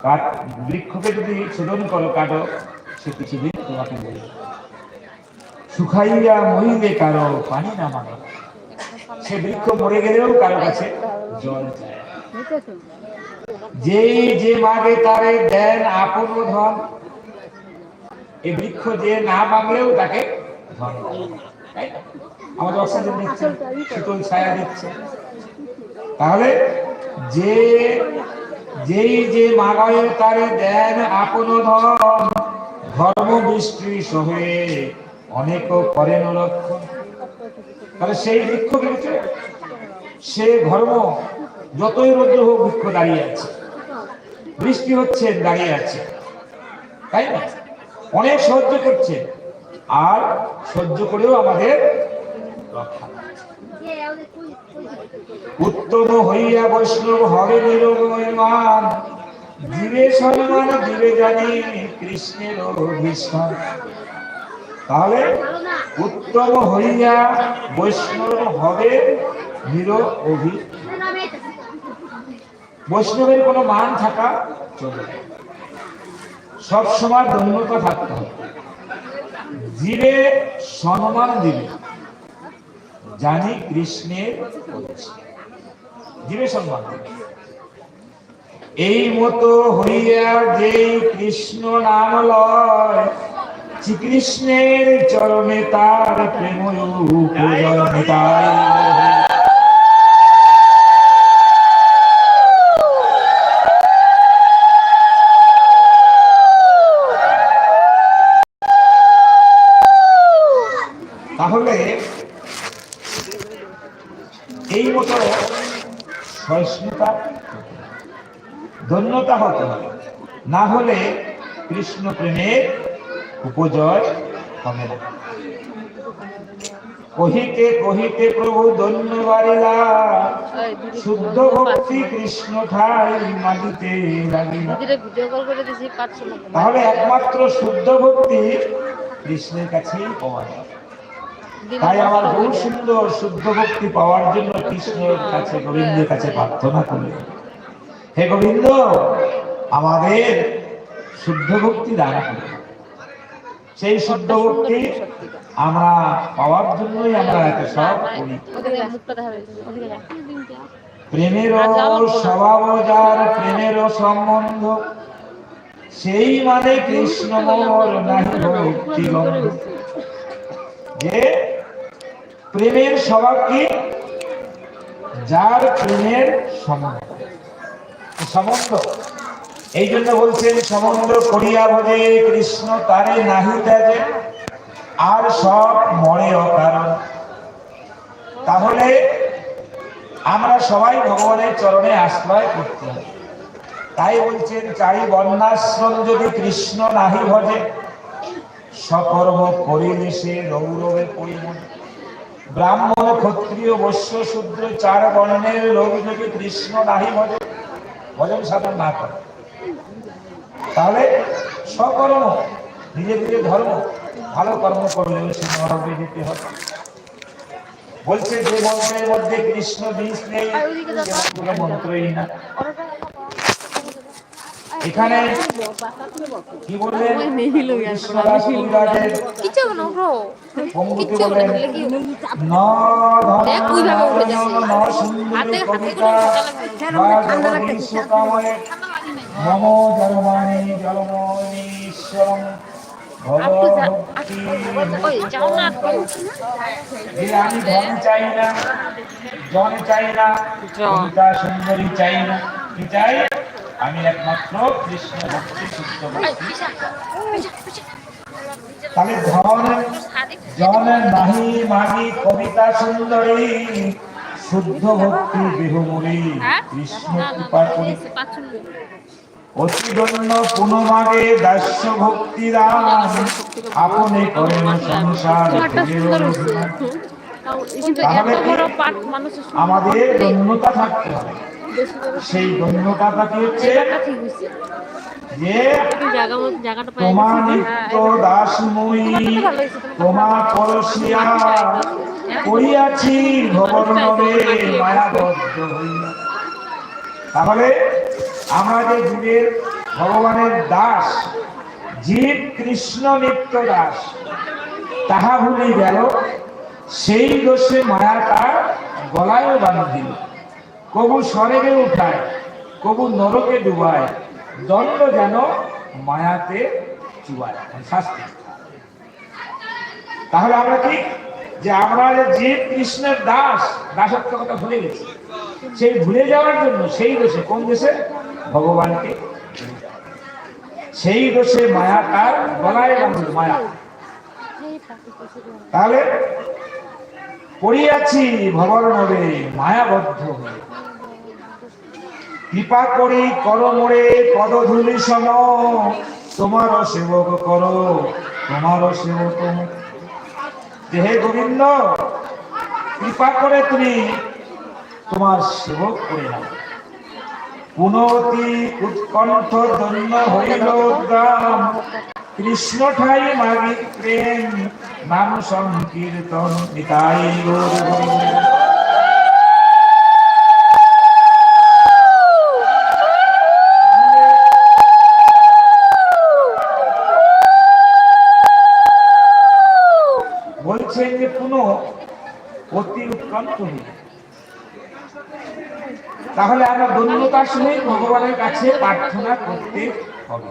কাঠ বৃক্ষকে যদি ছেদন করো কাটো সে কিছুদিন তোমাকে বলবে শুকাইয়া মরিলে কারও পানি না মানো সে বৃক্ষ মরে গেলেও কারও কাছে জল যেই যে মাগে তারে দেন আপন ধন এই বৃক্ষ যে না মাগলেও তাকে ধন? আমাদের অক্সিজেন দিচ্ছে, শীতল ছায়া দিচ্ছে। তাহলে যে যেই যে মাগয়ে তারে দেন আপন ধন ধর্ম বৃষ্টি সহে অনেক করেন লক্ষণ তাহলে সেই বৃক্ষ কিন্তু সে ধর্ম যতই রৌদ্র হোক, বৃক্ষ দাঁড়িয়ে আছে। বৃষ্টি হচ্ছে, দাঁড়িয়ে আছে। তাই না? অনেক সহ্য করছে। আর সহ্য করেও আমাদের রক্ষা উত্তম হইয়া বৈষ্ণব হবে নিরমান জীবে সম্মান জীবে জানি কৃষ্ণের অভিষ্ঠান তাহলে উত্তম হইয়া বৈষ্ণব হবে নির অভি বৈষ্ণবের কোনো মান থাকা চলবে না। সব সময় ধন্যতা থাকতে হবে। জীবে সম্মান দিবে। জানি কৃষ্ণের সম্মান এই মতো হইয়া যে কৃষ্ণ নাম লয়, শ্রীকৃষ্ণের চরণে তার প্রেম তাহলে এই মতো সহিষ্ণুতা ধন্যতা হতে হবে। না হলে কৃষ্ণ প্রেমের উপজয় হবে না। কহিতে কহিতে প্রভু ধন্য বারিলা শুদ্ধ ভক্তি কৃষ্ণ ঠাই মাগিতে লাগিলা। তাহলে একমাত্র শুদ্ধ ভক্তি কৃষ্ণের কাছেই পাওয়া যায়। তাই আমার বহু সুন্দর শুদ্ধ ভক্তি পাওয়ার জন্য কৃষ্ণের কাছে গোবিন্দের কাছে প্রার্থনা করি। হে গোবিন্দ আমাদের শুদ্ধ ভক্তি দান করুন সেই শুদ্ধ ভক্তি আমরা পাওয়ার জন্যই আমরা এত সব করি। প্রেমের স্বভাব যার প্রেমের সম্বন্ধ সেই মানে কৃষ্ণ মোর নাহি ভক্তি গন্ধ। যে প্রেমের স্বভাব কি? যার প্রেমের সম্বন্ধ। সম্বন্ধ? এই জন্য বলছেন, সম্বন্ধ করিয়া বোঝে কৃষ্ণ তারে নাহি ত্যাজে, আর সব মরে অকারণ। তাহলে আমরা সবাই ভগবানের চরণে আশ্রয় করতে হবে। তাই বলছেন চারি বন্যাশ্রম যদি কৃষ্ণ নাহি ভজে সকর্ম করিলে সে গৌরবে পরিমণ ব্রাহ্মণ ক্ষত্রিয় বৈশ্য শূদ্র চার বর্ণের লোক যদি কৃষ্ণ নাহি ভজন ভজন সাধন না করে। তাহলে সকর্ম নিজে নিজে ধর্ম ভালো কর্ম করলেও সে নরকে যেতে হবে। বলছে যে মন্ত্রের মধ্যে কৃষ্ণ বীজ নেই মন্ত্রই না। এখানে কি বললেন? হবে না, উঠো। পঙ্গুতে না, বলে কি? ন দেখ, ধর্ম উঠে যাচ্ছে। হাতে হাতে করে ঠান্ডা নম জলমানি আমি ধন চাই না জন চাই না সুন্দরী চাই না। কি চাই? আমি একমাত্র কৃষ্ণ ভক্তি শুদ্ধ ভক্তি। তাহলে ধন জন নাহি মাগি কবিতা সুন্দরী শুদ্ধ ভক্তি দেহমূলী হ্যাঁ? কৃষ্ণ কৃপা করি এসে পাঁচশো টাকা। অতি দন্য পুনমাগে দাস্য ভক্তি দান আপনি করেন সংসার তাহলে আমাদের দন্যতা থাকতে হবে সেই দন্যতাটা কি হচ্ছে জায়গাটা ঠিক হয়েছে। যে একটু জায়গা মতো- জায়গাটা পাই তোমা গেছি। নিত্য দাস পরশিয়া করিয়াছি ভবনবে মায়াবদ্ধ হইয়া তাহলে আমরা যে জীবের ভগবানের দাস, জীব কৃষ্ণ নিত্য দাস, তাহা ভুলে গেল, সেই দোষে মায়া তার গলায় বান্ধিল কবু স্বরেগে উঠায়, কবু নরকে ডুবায়, দণ্ড যেন মায়াতে চুবায়। মানে শাস্তি। তাহলে আমরা কি? যে আমরা যে কৃষ্ণের দাস, দাসত্ব কথা ভুলে গেছি। সেই ভুলে যাওয়ার জন্য সেই দোষে কোন দেশে ভগবানকে। সেই দোষে মায়া তার গলায় মায়া। তাহলে পড়িয়াছি ভবর নবে মায়াবদ্ধ হয়ে। কৃপা করি, কর মোরে, পদধূলি সম। তোমার সেবক করো তোমার সেবক। যে হে গোবিন্দ, কৃপা করে তুমি তোমার সেবক করে নাও। পুনতি উৎকণ্ঠ ধন্য হইল গ্রাম কৃষ্ণ ঠাই মাগি প্রেম নাম সংকীর্তন নিতাই বলছেন যে পুনঃ অতি উৎকণ্ঠ হইল তাহলে আমরা দৈন্যতার সহিত ভগবানের কাছে প্রার্থনা করতে হবে।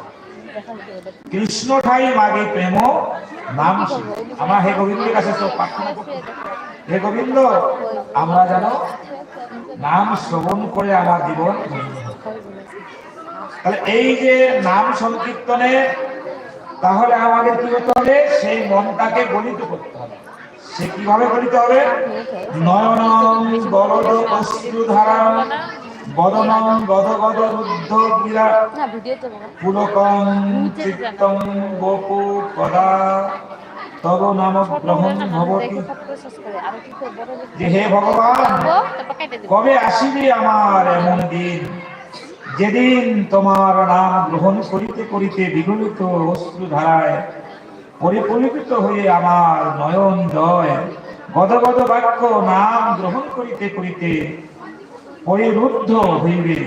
কৃষ্ণ ঠাই মাগে প্রেম নাম। আমরা হে গোবিন্দের কাছে তো প্রার্থনা করতে হে গোবিন্দ আমরা যেন নাম শ্রবণ করে আমার জীবন তাহলে এই যে নাম সংকীর্তনে তাহলে আমাদের কি করতে হবে? সেই মনটাকে গলিত করতে হবে। সে কীভাবে গলিত হবে? নয়নং বলদ অশ্রুধারা বদনং গদ গদ রুদ্ধ বিরাট না পুলকং চিত্তং বপু কদা তব নাম গ্রহণ ভবতি। যে হে ভগবান কবে আসিবি আমার এমন দিন? যেদিন তোমার নাম গ্রহণ করিতে করিতে বিগলিত অশ্রু ধারায় পরিপরিপিত হয়ে আমার নয়ন জয়। গদ গদ বাক্য নাম গ্রহণ করিতে করিতে পরিরুদ্ধ হইবে।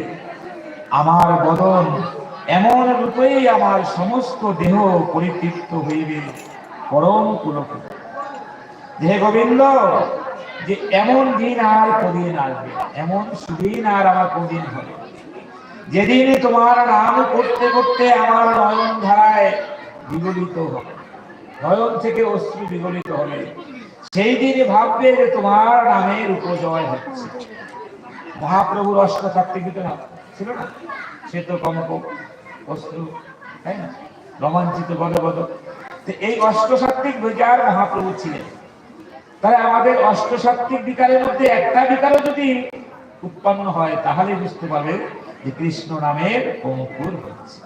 আমার বদন এমন রূপেই আমার সমস্ত দেহ পরিতৃপ্ত হইবে। পরম পুলক হে গোবিন্দ, যে এমন দিন আর কদিন আসবে, এমন সুদিন আর আমার কদিন হবে যেদিন তোমার নাম করতে করতে আমার নয়ন ধারায় বিগলিত হবে, নয়ন থেকে অশ্রু বিগলিত হবে, সেই দিন ভাববে যে তোমার নামের উপজয় হচ্ছে। মহাপ্রভুর অষ্ট সাত্বিক না ছিল না? সে তো কমক অশ্রু তাই না? রোমাঞ্চিত, বদ বদ। এই অষ্ট সাত্বিক বিকার মহাপ্রভু ছিলেন। তাহলে আমাদের অষ্ট সাত্বিক বিকারের মধ্যে একটা বিকারও যদি উৎপন্ন হয়, তাহলে বুঝতে পারবে যে কৃষ্ণ নামের অঙ্কুর হচ্ছে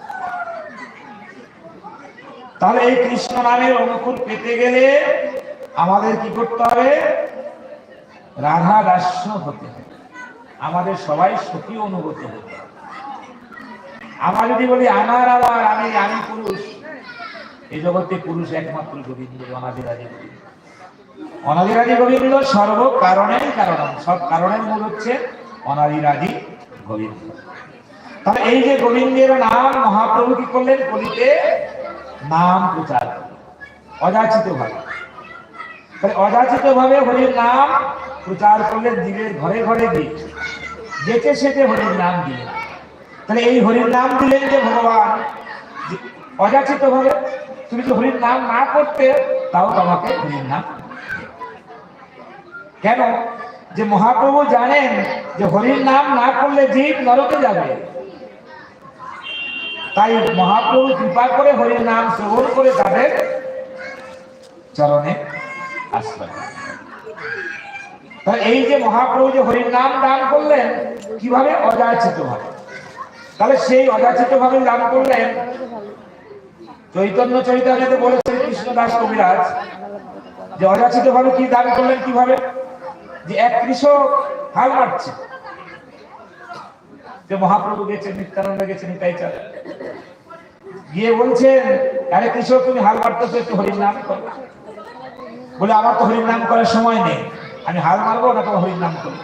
তাহলে এই কৃষ্ণ নামের অঙ্কুর পেতে গেলে আমাদের কি করতে হবে? রাধা দাস্য হতে হবে। আমাদের সবাই সুখী অনুভূত হতে আমরা যদি বলি, আমার আবার আমি আমি পুরুষ। এই জগতে পুরুষ একমাত্র গোবিন্দ, অনাদিরাজি গোবিন্দ। অনাদিরাজি গোবিন্দ সর্ব কারণের কারণ সব কারণের মূল হচ্ছে অনাদিরাজি গোবিন্দ। তাহলে এই যে গোবিন্দের নাম মহাপ্রভু কি করলেন? কলিতে নাম প্রচার। অযাচিত ভাবে অযাচিত ভাবে হরির নাম প্রচার করলে জীবের ঘরে ঘরে গিয়ে। যেতে সেতে হরির নাম দিলেন। তাহলে এই হরির নাম দিলেন যে ভগবান অযাচিত ভাবে তুমি যদি হরির নাম না করতে, তাও তোমাকে হরির নাম কেন? যে মহাপ্রভু জানেন যে হরির নাম না করলে জীব নরকে যাবে। তাই মহাপ্রভু কৃপা করে হরির নাম শ্রবণ করে তাদের চরণে আশ্রয় এই যে মহাপ্রভু যে হরির নাম দান করলেন, কীভাবে অযাচিত ভাবে তাহলে সেই অযাচিত ভাবে দান করলেন চৈতন্য চৈতন্যতে বলেছেন কৃষ্ণদাস কবিরাজ। যে অযাচিত ভাবে কি দান করলেন, কীভাবে? যে এক কৃষক হাল মারছে। যে মহাপ্রভু গেছেন, নিত্যানন্দ গেছেন তাই চাল। গিয়ে বলছেন, আরে কৃষক, তুমি হাল মারতেছো, একটু হরির নাম বলে, আমার তো হরির নাম করার সময় নেই। আমি হাল মারবো না তোমার হরির নাম করব?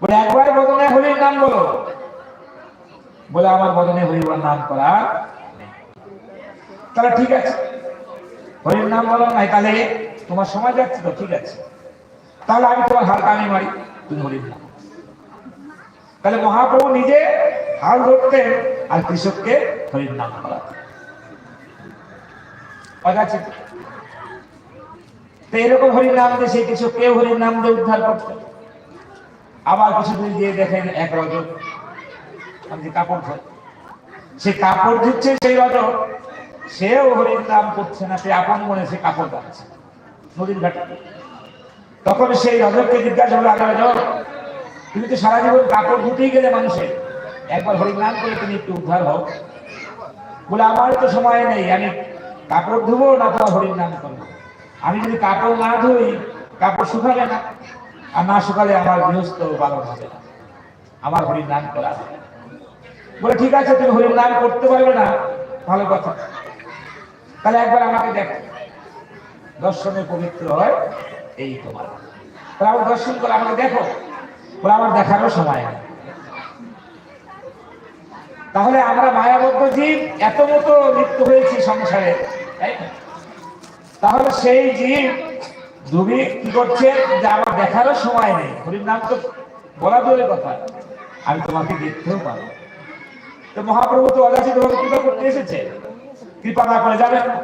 বলে, একবার বদনে হরির নাম বলো বলে আমার বদনে হরিবার নাম করা তাহলে ঠিক আছে। হরির নাম বলো নাই, তাহলে তোমার সময় যাচ্ছে তো, ঠিক আছে। তাহলে আমি তোমার হালকা আমি মারি, তুমি হরির নাম তাহলে মহাপ্রভু নিজে হাল ধরতেন আর কৃষককে হরির নাম করাতেন অজাচিত তো এরকম হরির নাম দিয়ে সেই কৃষককে হরির নাম দিয়ে উদ্ধার করতেন আবার কিছু দিন দিয়ে দেখেন এক রজক আমি কাপড় ধরে। সে কাপড় দিচ্ছে সেই রজক সেও হরির নাম করছে না, সে আপন মনে সে কাপড় যাচ্ছে নদীর ঘাটে। তখন সেই রজককে জিজ্ঞাসা হলো আগে রজক তুমি তো সারা জীবন কাপড় ধুতেই গেলে মানুষের। একবার হরির নাম করে তুমি একটু উদ্ধার হও। বলে, আমার তো সময় নেই, আমি কাপড় ধুবো না তোমার হরির নাম করব। আমি যদি কাপড় না ধুই, কাপড় শুকাবে না। আর না শুকালে আমার গৃহস্থ পালন হবে না। আমার হরির নাম করা। বলে, ঠিক আছে, তুমি হরির নাম করতে পারবে না। ভালো কথা। তাহলে একবার আমাকে দেখো। দর্শনে পবিত্র হয় এই তোমার। তাহলে আমার দর্শন করে আমাকে দেখো। বলে, আমার দেখারও সময় নেই। তাহলে আমরা মায়াবদ্ধ জীব, এত মতো লিপ্ত হয়েছি সংসারে, তাই না? তাহলে সেই জীব তুমি কি করছে যে আমার দেখারও সময় নেই? হরির নাম তো বলা দূরের কথা। আমি তোমাকে দেখতেও পারো তো মহাপ্রভু তো অযাচিত ভাবে কৃপা করতে এসেছে। কৃপা না করে যাবেন না।